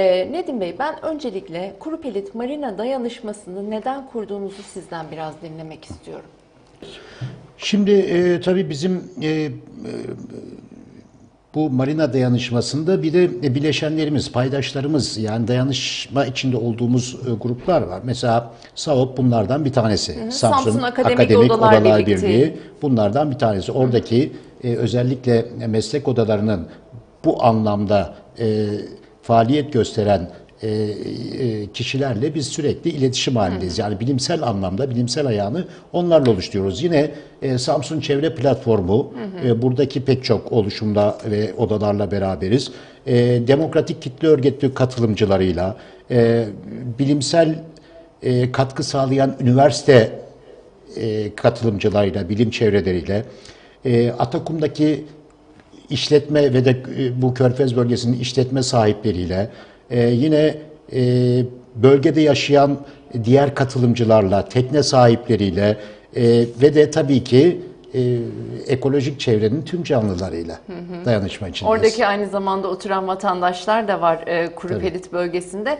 Ee, Nedim Bey ben öncelikle Kuru Pelit Marina Dayanışması'nı neden kurduğunuzu sizden biraz dinlemek istiyorum. Şimdi e, tabii bizim e, e, bu marina dayanışmasında bir de bileşenlerimiz, paydaşlarımız yani dayanışma içinde olduğumuz e, gruplar var. Mesela SAOP bunlardan bir tanesi. Samsun Akademik Odalar Birliği. bunlardan bir tanesi. Oradaki e, özellikle meslek odalarının bu anlamda e, faaliyet gösteren e, e, kişilerle biz sürekli iletişim halindeyiz. Yani bilimsel anlamda, bilimsel ayağını onlarla oluşturuyoruz. Yine e, Samsun Çevre Platformu, e, buradaki pek çok oluşumla ve odalarla beraberiz. Demokratik kitle örgütü katılımcılarıyla, bilimsel katkı sağlayan üniversite katılımcılarıyla, bilim çevreleriyle, Atakum'daki işletme ve de e, bu Körfez bölgesinin işletme sahipleriyle, e, yine e, bölgede yaşayan diğer katılımcılarla, tekne sahipleriyle e, ve de tabii ki e, ekolojik çevrenin tüm canlılarıyla dayanışma içindeyiz. Oradaki aynı zamanda oturan vatandaşlar da var e, Kuru Pelit bölgesinde.